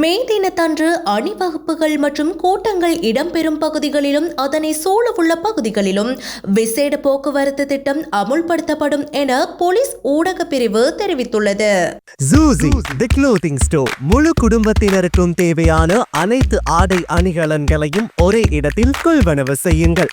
மே தினத்தன்று அணிவகுப்புகள் மற்றும் கூட்டங்கள் இடம்பெறும் பகுதிகளிலும் அதனை சூழவுள்ள பகுதிகளிலும் விசேட போக்குவரத்து திட்டம் அமுல்படுத்தப்படும் என போலீஸ் ஊடக பிரிவு தெரிவித்துள்ளது. ஜூசி தி க்ளோத்திங் ஸ்டோர் முழு குடும்பத்தினருக்கும் தேவையான அனைத்து ஆடை அணிகலன்களையும் ஒரே இடத்தில் கொள்வனவு செய்யுங்கள்.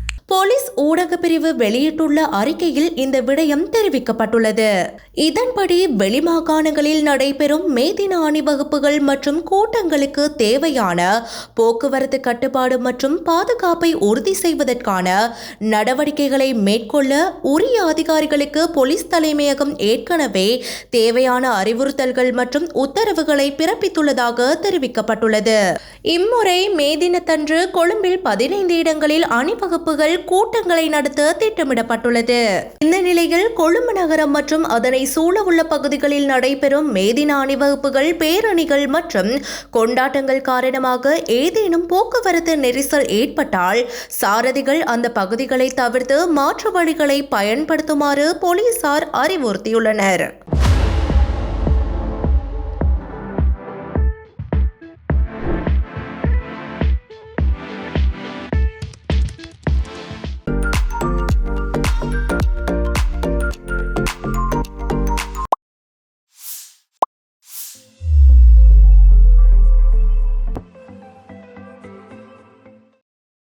போலீஸ் ஊடக பிரிவு வெளியிட்டுள்ள அறிக்கையில் இந்த விடயம் தெரிவிக்கப்பட்டுள்ளது. இதன்படி வெளிமாகாணங்களில் நடைபெறும் மே தின அணிவகுப்புகள் மற்றும் கூட்டங்களுக்கு தேவையான போக்குவரத்து கட்டுப்பாடு மற்றும் பாதுகாப்பை உறுதி செய்வதற்கான நடவடிக்கைகளை மேற்கொள்ள உரிய அதிகாரிகளுக்கு போலீஸ் தலைமையகம் ஏற்கனவே தேவையான அறிவுறுத்தல்கள் மற்றும் உத்தரவுகளை பிறப்பித்துள்ளதாக தெரிவிக்கப்பட்டுள்ளது. இம்முறை மே தினத்தன்று கொழும்பில் பதினைந்து இடங்களில் அணிவகுப்புகள் கூட்டங்களை நடத்த திட்டமிடப்பட்டுள்ளது. இந்த நிலையில் கொழும்பு நகரம் மற்றும் அதனை சூழவுள்ள பகுதிகளில் நடைபெறும் மேதின அணிவகுப்புகள் பேரணிகள் மற்றும் கொண்டாட்டங்கள் காரணமாக ஏதேனும் போக்குவரத்து நெரிசல் ஏற்பட்டால் சாரதிகள் அந்த பகுதிகளை தவிர்த்து மாற்று வழிகளை பயன்படுத்துமாறு போலீசார் அறிவுறுத்தியுள்ளனர்.